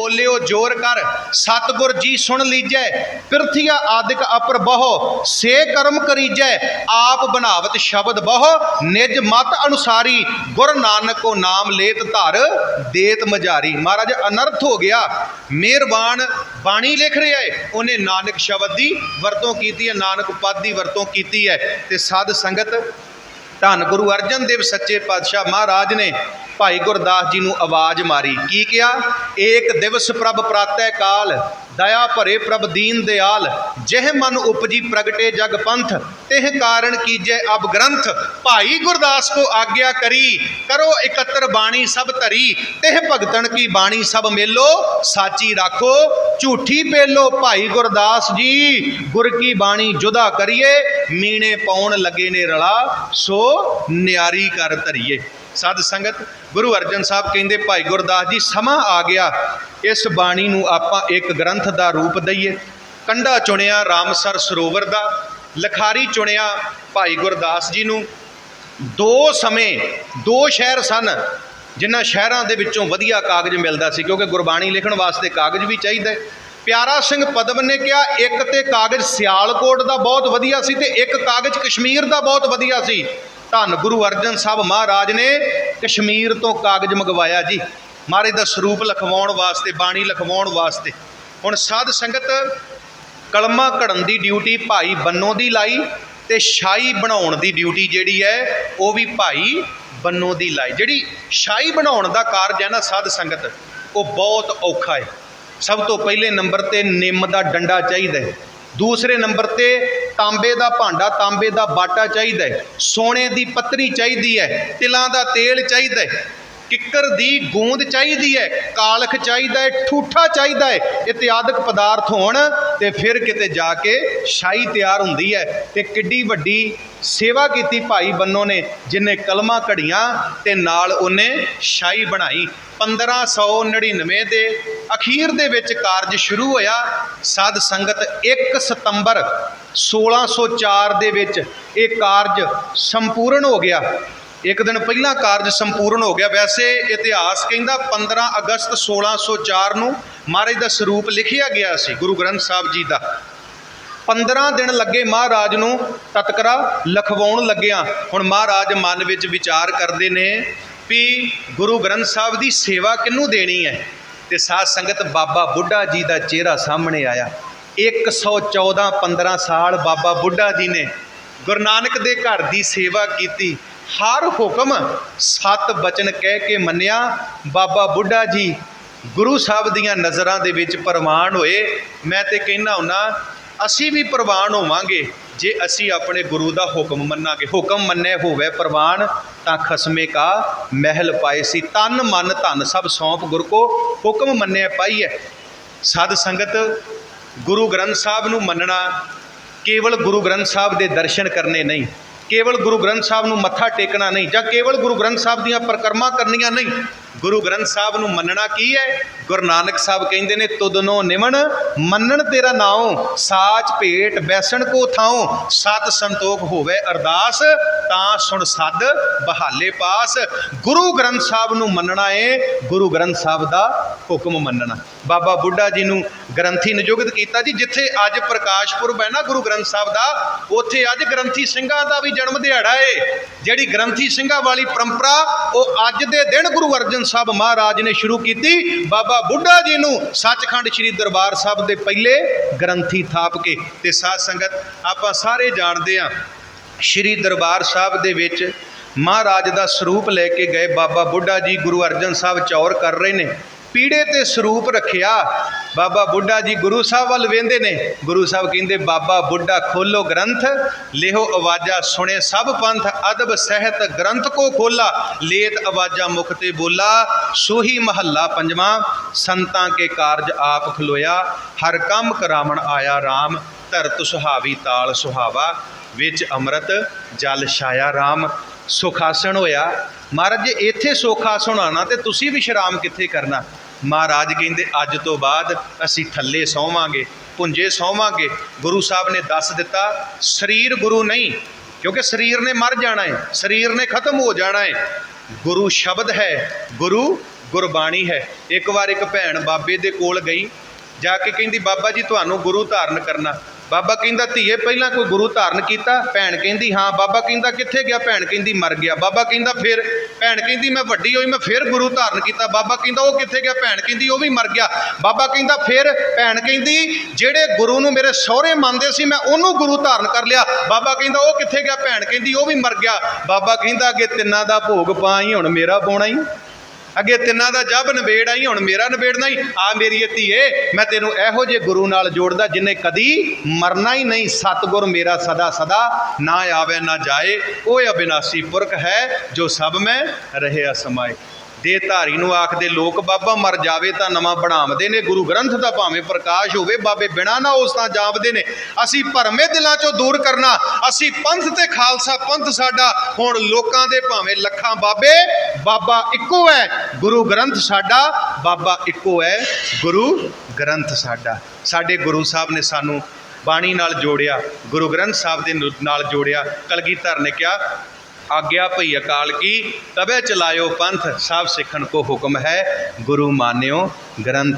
ਬੋਲਿਓ, ਜੋਰ ਕਰ। ਸਤਗੁਰ ਜੀ ਸੁਣ ਲੀਜੈ। ਪਿਰਥੀਆ ਆਦਿਕ ਅਪਰ ਬਹੁ। ਸੇ ਕਰਮ ਕਰੀਜੈ, ਆਪ ਬਨਾਵਤ ਸ਼ਬਦ ਬਹੁ। ਨਿਜ ਮਤ ਅਨੁਸਾਰੀ ਗੁਰ ਨਾਨਕ ਕੋ ਨਾਮ ਲੇਤ ਧਰ, ਦੇਤ ਮਜਾਰੀ। ਮਹਾਰਾਜ, ਅਨਰਥ ਹੋ ਗਿਆ। ਮਿਹਰਬਾਨ, ਬਾਣੀ ਲਿਖ ਰਿਹਾ ਏ। ਉਹਨੇ ਨਾਨਕ ਸ਼ਬਦ ਦੀ ਵਰਤੋਂ ਕੀਤੀ ਹੈ, ਨਾਨਕ ਪਦ ਦੀ ਵਰਤੋਂ ਕੀਤੀ ਹੈ। ਤੇ ਸਾਧ ਸੰਗਤ ਧੰਨ ਗੁਰੂ ਅਰਜਨ ਦੇਵ ਸੱਚੇ ਪਾਤਸ਼ਾਹ ਮਹਾਰਾਜ ਨੇ ਭਾਈ ਗੁਰਦਾਸ ਜੀ ਨੂੰ ਆਵਾਜ਼ ਮਾਰੀ। ਕੀ ਕਿਹਾ? ਏਕ ਦਿਵਸ ਪ੍ਰਭ ਪ੍ਰਾਤੈ ਕਾਲ ਦਇਆ ਭਰੇ ਪ੍ਰਭ ਦੀਨ ਦਿਆਲ, ਜਿਹ ਮਨ ਉਪਜੀ ਪ੍ਰਗਟੇ ਜਗ ਪੰਥ, ਤਿਹ ਕਾਰਨ ਕੀਜੈ ਅਬ ਗ੍ਰੰਥ, ਭਾਈ ਗੁਰਦਾਸ ਕੋ ਆਗਿਆ ਕਰੀ, ਕਰੋ ਇਕੱਤਰ ਬਾਣੀ ਸਭ ਧਰੀ, ਤਿਹ ਭਗਤਣ ਕੀ ਬਾਣੀ ਸਭ ਮੇਲੋ, ਸਾਚੀ ਰਾਖੋ, ਝੂਠੀ ਪੇਲੋ ਭਾਈ ਗੁਰਦਾਸ ਜੀ, ਗੁਰ ਕੀ ਬਾਣੀ ਜੁਦਾ ਕਰੀਏ, ਮੀਣੇ ਪਾਉਣ ਲੱਗੇ ਨੇ ਰਲਾ, ਸੋ ਨਿਆਰੀ ਕਰ ਧਰੀਏ। ਸਾਧ ਸੰਗਤ, ਗੁਰੂ ਅਰਜਨ ਸਾਹਿਬ ਕਹਿੰਦੇ, ਭਾਈ ਗੁਰਦਾਸ ਜੀ, ਸਮਾਂ ਆ ਗਿਆ। ਇਸ ਬਾਣੀ ਨੂੰ ਆਪਾਂ ਇੱਕ ਗ੍ਰੰਥ ਦਾ ਰੂਪ ਦਈਏ। ਕੰਡਾ ਚੁਣਿਆ ਰਾਮਸਰ ਸਰੋਵਰ ਦਾ, ਲਖਾਰੀ ਚੁਣਿਆ ਭਾਈ ਗੁਰਦਾਸ ਜੀ ਨੂੰ। ਦੋ ਸਮੇਂ, ਦੋ ਸ਼ਹਿਰ ਸਨ, ਜਿਨ੍ਹਾਂ ਸ਼ਹਿਰਾਂ ਦੇ ਵਿੱਚੋਂ ਵਧੀਆ ਕਾਗਜ਼ ਮਿਲਦਾ ਸੀ, ਕਿਉਂਕਿ ਗੁਰਬਾਣੀ ਲਿਖਣ ਵਾਸਤੇ ਕਾਗਜ਼ ਵੀ ਚਾਹੀਦਾ। ਪਿਆਰਾ ਸਿੰਘ ਪਦਮ ਨੇ ਕਿਹਾ, ਇੱਕ ਤੇ ਕਾਗਜ਼ ਸਿਆਲਕੋਟ ਦਾ ਬਹੁਤ ਵਧੀਆ ਸੀ ਤੇ ਇੱਕ ਕਾਗਜ਼ ਕਸ਼ਮੀਰ ਦਾ ਬਹੁਤ ਵਧੀਆ ਸੀ। ਧੰਨ ਗੁਰੂ ਅਰਜਨ ਸਾਹਿਬ ਮਹਾਰਾਜ ਨੇ ਕਸ਼ਮੀਰ ਤੋਂ ਕਾਗਜ਼ ਮੰਗਵਾਇਆ ਜੀ। ਮਹਾਰਾਜ ਦਾ ਸਰੂਪ ਲਿਖਵਾਉਣ ਵਾਸਤੇ, ਬਾਣੀ ਲਿਖਵਾਉਣ ਵਾਸਤੇ। ਹੁਣ ਸਾਧ ਸੰਗਤ ਕਲਮਾ ਘੜਨ ਦੀ ਡਿਊਟੀ ਭਾਈ ਬੰਨੋ ਦੀ ਲਾਈ ਤੇ ਸ਼ਾਹੀ ਬਣਾਉਣ ਦੀ ਡਿਊਟੀ ਜਿਹੜੀ ਹੈ, ਉਹ ਵੀ ਭਾਈ ਬੰਨੋ ਦੀ ਲਾਈ। ਜਿਹੜੀ ਸ਼ਾਹੀ ਬਣਾਉਣ ਦਾ ਕਾਰਜ ਹੈ ਨਾ ਸਾਧ ਸੰਗਤ, ਉਹ ਬਹੁਤ ਔਖਾ ਹੈ। ਸਭ ਤੋਂ ਪਹਿਲੇ ਨੰਬਰ ਤੇ ਨਿੰਮ ਦਾ ਡੰਡਾ ਚਾਹੀਦਾ ਹੈ। ਦੂਸਰੇ ਨੰਬਰ ਤੇ ਤਾਂਬੇ ਦਾ ਭਾਂਡਾ, ਤਾਂਬੇ ਦਾ ਬਾਟਾ ਚਾਹੀਦਾ ਹੈ, ਸੋਨੇ ਦੀ ਪੱਤਰੀ ਚਾਹੀਦੀ ਹੈ, ਤਿਲਾਂ ਦਾ ਤੇਲ ਚਾਹੀਦਾ ਹੈ, ਕਿੱਕਰ ਦੀ ਗੂੰਦ ਚਾਹੀਦੀ ਹੈ, ਕਾਲਖ ਚਾਹੀਦਾ ਹੈ, ਠੂਠਾ ਚਾਹੀਦਾ ਹੈ, ਇਤਿਆਦਿਕ ਪਦਾਰਥ ਹੋਣ ਤੇ ਫਿਰ ਕਿਤੇ ਜਾ ਕੇ ਸ਼ਾਹੀ ਤਿਆਰ ਹੁੰਦੀ ਹੈ ਤੇ ਕਿੱਡੀ ਵੱਡੀ ਸੇਵਾ ਕੀਤੀ ਭਾਈ ਬੰਨੋ ਨੇ, ਜਿਨੇ ਕਲਮਾਂ ਘੜੀਆਂ ਤੇ ਨਾਲ ਉਹਨੇ ਸ਼ਾਹੀ ਬਣਾਈ। 1599 ਦੇ ਅਖੀਰ ਦੇ ਵਿੱਚ ਕਾਰਜ ਸ਼ੁਰੂ ਹੋਇਆ, ਸਾਧ ਸੰਗਤ 1 ਸਤੰਬਰ 1604 ਦੇ ਵਿੱਚ ਇਹ ਕਾਰਜ ਸੰਪੂਰਨ ਹੋ ਗਿਆ। ਇੱਕ ਦਿਨ ਪਹਿਲਾਂ ਕਾਰਜ ਸੰਪੂਰਨ ਹੋ ਗਿਆ। ਵੈਸੇ ਇਤਿਹਾਸ ਕਹਿੰਦਾ 15 ਅਗਸਤ 1604 ਨੂੰ ਮਹਾਰਾਜ ਦਾ ਸਰੂਪ ਲਿਖਿਆ ਗਿਆ ਸੀ, ਗੁਰੂ ਗ੍ਰੰਥ ਸਾਹਿਬ ਜੀ ਦਾ। 15 ਦਿਨ ਲੱਗੇ ਮਹਾਰਾਜ ਨੂੰ ਤਤਕਰਾ ਲਖਵਾਉਣ ਲੱਗਿਆ। ਹੁਣ ਮਹਾਰਾਜ ਮਨ ਵਿੱਚ ਵਿਚਾਰ ਕਰਦੇ ਨੇ ਵੀ ਗੁਰੂ ਗ੍ਰੰਥ ਸਾਹਿਬ ਦੀ ਸੇਵਾ ਕਿਹਨੂੰ ਦੇਣੀ ਹੈ? ਤੇ ਸਾਧ ਸੰਗਤ ਬਾਬਾ ਬੁੱਢਾ ਜੀ ਦਾ ਚਿਹਰਾ ਸਾਹਮਣੇ ਆਇਆ। 114 15 ਸਾਲ ਬਾਬਾ ਬੁੱਢਾ ਜੀ ਨੇ ਗੁਰੂ ਨਾਨਕ ਦੇ ਘਰ ਦੀ ਸੇਵਾ ਕੀਤੀ। ਹਰ ਹੁਕਮ ਸਤ ਬਚਨ ਕਹਿ ਕੇ ਮੰਨਿਆ। ਬਾਬਾ ਬੁੱਢਾ ਜੀ ਗੁਰੂ ਸਾਹਿਬ ਦੀਆਂ ਨਜ਼ਰਾਂ ਦੇ ਵਿੱਚ ਪ੍ਰਵਾਨ ਹੋਏ। ਮੈਂ ਤੇ ਕਹਿਣਾ ਹੁੰਨਾ, ਅਸੀਂ ਵੀ ਪ੍ਰਵਾਨ ਹੋਵਾਂਗੇ। ਜੇ ਅਸੀਂ ਆਪਣੇ ਗੁਰੂ ਦਾ ਹੁਕਮ ਮੰਨਾਂਗੇ, ਹੁਕਮ ਮੰਨੇ ਹੋਵੇ ਪ੍ਰਵਾਨ, ਤਾਂ ਖਸਮੇ ਕਾ ਮਹਿਲ ਪਾਏ ਸੀ। ਤਨ ਮਨ ਧਨ ਸਭ ਸੌਂਪ ਗੁਰ ਕੋ, ਹੁਕਮ ਮੰਨਿਆ ਪਾਈਐ ਸਾਧ ਸੰਗਤ ਗੁਰੂ ਗ੍ਰੰਥ ਸਾਹਿਬ ਨੂੰ ਮੰਨਣਾ ਕੇਵਲ ਗੁਰੂ ਗ੍ਰੰਥ ਸਾਹਿਬ ਦੇ ਦਰਸ਼ਨ ਕਰਨੇ ਨਹੀਂ, ਕੇਵਲ ਗੁਰੂ ਗ੍ਰੰਥ ਸਾਹਿਬ ਨੂੰ ਮੱਥਾ ਟੇਕਣਾ ਨਹੀਂ ਜਾਂ ਕੇਵਲ ਗੁਰੂ ਗ੍ਰੰਥ ਸਾਹਿਬ ਦੀਆਂ ਪਰਿਕਰਮਾ ਕਰਨੀਆਂ ਨਹੀਂ ਗੁਰੂ ਗ੍ਰੰਥ ਸਾਹਿਬ ਨੂੰ ਮੰਨਣਾ ਕੀ ਹੈ? ਗੁਰੂ ਨਾਨਕ ਸਾਹਿਬ ਕਹਿੰਦੇ ਨੇ ਤੁਦਨੋ ਨਿਮਨ ਮੰਨਣ ਤੇਰਾ ਨਾਉ, ਸਾਚ ਭੇਟ ਬੈਸਣ ਕੋ ਥਾਉ, ਸਤ ਸੰਤੋਖ ਹੋਵੇ ਅਰਦਾਸ, ਤਾਂ ਸੁਣ ਸੱਦ, ਬਹਾਲੇ ਪਾਸ। ਗੁਰੂ ਗ੍ਰੰਥ ਸਾਹਿਬ ਨੂੰ ਮੰਨਣਾ ਏ, ਗੁਰੂ ਗ੍ਰੰਥ ਸਾਹਿਬ ਦਾ ਹੁਕਮ ਮੰਨਣਾ। ਬਾਬਾ ਬੁੱਢਾ ਜੀ ਨੂੰ ਗ੍ਰੰਥੀ ਨਿਯੁਕਤ ਕੀਤਾ ਜੀ, ਜਿੱਥੇ ਅੱਜ ਪ੍ਰਕਾਸ਼ ਪੁਰਬ ਹੈ ਨਾ ਗੁਰੂ ਗ੍ਰੰਥ ਸਾਹਿਬ ਦਾ, ਉੱਥੇ ਅੱਜ ਗ੍ਰੰਥੀ ਸਿੰਘਾਂ ਦਾ ਵੀ ਜਨਮ ਦਿਹਾੜਾ ਏ। ਜਿਹੜੀ ਗ੍ਰੰਥੀ ਸਿੰਘਾਂ ਵਾਲੀ ਪਰੰਪਰਾ, ਉਹ ਅੱਜ ਦੇ ਦਿਨ ਗੁਰੂ ਅਰਜਨ ਸਾਹਿਬ ਮਹਾਰਾਜ ਨੇ ਸ਼ੁਰੂ ਕੀਤੀ। ਬਾਬਾ ਬੁੱਢਾ ਜੀ ਨੂੰ ਸੱਚਖੰਡ ਸ੍ਰੀ ਦਰਬਾਰ ਸਾਹਿਬ ਦੇ ਪਹਿਲੇ ਗ੍ਰੰਥੀ ਥਾਪ ਕੇ। ਤੇ ਸਾਧ ਸੰਗਤ, ਆਪਾਂ ਸਾਰੇ ਜਾਣਦੇ ਹਾਂ, ਸ਼੍ਰੀ ਦਰਬਾਰ ਸਾਹਿਬ ਦੇ ਵਿੱਚ ਮਹਾਰਾਜ ਦਾ ਸਰੂਪ ਲੈ ਕੇ ਗਏ। ਬਾਬਾ ਬੁੱਢਾ ਜੀ ਗੁਰੂ ਅਰਜਨ ਸਾਹਿਬ ਚੌਰ ਕਰ ਰਹੇ ਨੇ। ਪੀੜੇ ਤੇ ਸਰੂਪ ਰੱਖਿਆ। ਬਾਬਾ ਬੁੱਢਾ ਜੀ ਗੁਰੂ ਸਾਹਿਬ ਵੱਲ ਵੇਂਦੇ ਨੇ। ਗੁਰੂ ਸਾਹਿਬ ਕਹਿੰਦੇ, ਬਾਬਾ ਬੁੱਢਾ, ਖੋਲੋ ਗ੍ਰੰਥ ਲਿਹੋ ਆਵਾਜ਼ਾ, ਸੁਣੇ ਸਭ ਪੰਥ, ਅਦਬ, ਸਹਿਤ, ਗ੍ਰੰਥ ਕੋ ਖੋਲਾ, ਲੇਤ ਆਵਾਜ਼ਾ ਮੁਖ ਤੇ ਬੋਲਾ, ਸੋਹੀ ਮਹੱਲਾ ਪੰਜਵਾਂ, ਸੰਤਾਂ ਕੇ ਕਾਰਜ ਆਪ ਖਲੋਇਆ, ਹਰ ਕੰਮ ਕਰਾਵਣ ਆਇਆ RAM ਧਰਤ ਸੁਹਾਵੀ ਤਾਲ ਸੁਹਾਵਾ, ਵਿੱਚ ਅੰਮ੍ਰਿਤ, ਜਲ ਛਾਇਆ RAM ਸੁਖਾਸਣ ਹੋਇਆ ਮਹਾਰਾਜ ਜੇ, ਇੱਥੇ ਸੁਖਾਸਣ ਆਣਾ ਤੇ ਤੁਸੀਂ ਵੀ ਸ਼ਰਾਮ ਕਿੱਥੇ ਕਰਨਾ? ਮਹਾਰਾਜ ਕਹਿੰਦੇ, ਅੱਜ ਤੋਂ ਬਾਅਦ ਅਸੀਂ ਥੱਲੇ ਸੌਵਾਂਗੇ ਪੁੰਜੇ ਸੌਵਾਂਗੇ। ਗੁਰੂ ਸਾਹਿਬ ਨੇ ਦੱਸ ਦਿੱਤਾ, ਸਰੀਰ ਗੁਰੂ ਨਹੀਂ, ਕਿਉਂਕਿ ਸਰੀਰ ਨੇ ਮਰ ਜਾਣਾ ਹੈ ਸਰੀਰ ਨੇ ਖਤਮ ਹੋ ਜਾਣਾ ਹੈ ਗੁਰੂ ਸ਼ਬਦ ਹੈ, ਗੁਰੂ ਗੁਰਬਾਣੀ ਹੈ। ਇੱਕ ਵਾਰ ਇੱਕ ਭੈਣ ਬਾਬੇ ਦੇ ਕੋਲ ਗਈ, ਜਾ ਕੇ ਕਹਿੰਦੀ, ਬਾਬਾ ਜੀ, ਤੁਹਾਨੂੰ ਗੁਰੂ ਧਾਰਨ ਕਰਨਾ। ਬਾਬਾ ਕਹਿੰਦਾ ਧੀਏ, ਪਹਿਲਾਂ ਕੋਈ ਗੁਰੂ ਧਾਰਨ ਕੀਤਾ, ਭੈਣ ਕਹਿੰਦੀ, ਹਾਂ, ਬਾਬਾ ਕਹਿੰਦਾ ਕਿੱਥੇ ਗਿਆ? ਭੈਣ ਕਹਿੰਦੀ, ਮਰ ਗਿਆ। ਬਾਬਾ ਕਹਿੰਦਾ ਫਿਰ, ਭੈਣ ਕਹਿੰਦੀ, ਮੈਂ ਵੱਡੀ ਹੋਈ, ਮੈਂ ਫਿਰ ਗੁਰੂ ਧਾਰਨ ਕੀਤਾ। ਬਾਬਾ ਕਹਿੰਦਾ, ਉਹ ਕਿੱਥੇ ਗਿਆ? ਭੈਣ ਕਹਿੰਦੀ, ਉਹ ਵੀ ਮਰ ਗਿਆ। ਬਾਬਾ ਕਹਿੰਦਾ ਫਿਰ, ਭੈਣ ਕਹਿੰਦੀ, ਜਿਹੜੇ ਗੁਰੂ ਨੂੰ ਮੇਰੇ ਸਹੁਰੇ ਮੰਨਦੇ ਸੀ, ਮੈਂ ਉਹਨੂੰ ਗੁਰੂ ਧਾਰਨ ਕਰ ਲਿਆ। ਬਾਬਾ ਕਹਿੰਦਾ, ਉਹ ਕਿੱਥੇ ਗਿਆ? ਭੈਣ ਕਹਿੰਦੀ, ਉਹ ਵੀ ਮਰ ਗਿਆ। ਬਾਬਾ ਕਹਿੰਦਾ, ਅੱਗੇ ਤਿੰਨਾਂ ਦਾ ਭੋਗ ਪਾਈ, ਹੁਣ ਮੇਰਾ ਪਾਉਣਾ ਹੀ ਅੱਗੇ ਤਿੰਨਾਂ ਦਾ ਜੱਬ ਨਿਬੇੜ ਆਈ, ਹੁਣ ਮੇਰਾ ਨਿਬੇੜਨਾ ਹੀ ਆ ਮੇਰੀ ਇਹ ਧੀਏ, ਮੈਂ ਤੈਨੂੰ ਇਹੋ ਜਿਹੇ ਗੁਰੂ ਨਾਲ ਜੋੜਦਾ ਜਿਨੇ ਕਦੀ ਮਰਨਾ ਹੀ ਨਹੀਂ। ਸਤਿਗੁਰ ਮੇਰਾ ਸਦਾ ਸਦਾ ਨਾ ਆਵੇ ਨਾ ਜਾਏ। ਉਹ ਅਬਿਨਾਸੀ ਪੁਰਖ ਹੈ ਜੋ ਸਭ ਮੈਂ ਰਹਿਆ ਸਮਾਏ। ਦੇ ਧਾਰੀ ਨੂੰ ਆਖਦੇ, ਲੋਕ ਬਾਬਾ ਮਰ ਜਾਵੇ ਤਾਂ ਨਵਾਂ ਬਣਾਵਦੇ ਨੇ, ਗੁਰੂ ਗ੍ਰੰਥ ਦਾ ਭਾਵੇਂ ਪ੍ਰਕਾਸ਼ ਹੋਵੇ, ਬਾਬੇ ਬਿਨਾ ਨਾ ਉਸ ਤਾਂ ਜਾਪਦੇ ਨੇ। ਅਸੀਂ ਭਰਮੇ ਦਿਲਾਂ ਚੋਂ ਦੂਰ ਕਰਨਾ, ਅਸੀਂ ਪੰਥ ਤੇ ਖਾਲਸਾ, ਪੰਥ ਸਾਡਾ, ਹੁਣ ਲੋਕਾਂ ਦੇ ਭਾਵੇਂ ਲੱਖਾਂ ਬਾਬੇ, ਬਾਬਾ ਇੱਕੋ ਹੈ, ਗੁਰੂ ਗ੍ਰੰਥ ਸਾਡਾ, ਬਾਬਾ ਇੱਕੋ ਹੈ, ਗੁਰੂ ਗ੍ਰੰਥ ਸਾਡਾ। ਸਾਡੇ ਗੁਰੂ ਸਾਹਿਬ ਨੇ ਸਾਨੂੰ ਬਾਣੀ ਨਾਲ ਜੋੜਿਆ, ਗੁਰੂ ਗ੍ਰੰਥ ਸਾਹਿਬ ਦੇ ਨਾਲ ਜੋੜਿਆ, ਕਲਗੀਧਰ ਨੇ ਕਿਹਾ ਆਗਿਆ ਭਈ ਅਕਾਲ ਕੀ ਤਬੇ ਚਲਾਇਓ ਪੰਥ, ਸਭ ਸਿੱਖਣ ਕੋ ਹੁਕਮ ਹੈ। ਗੁਰੂ ਮਾਨਿਓ, ਗ੍ਰੰਥ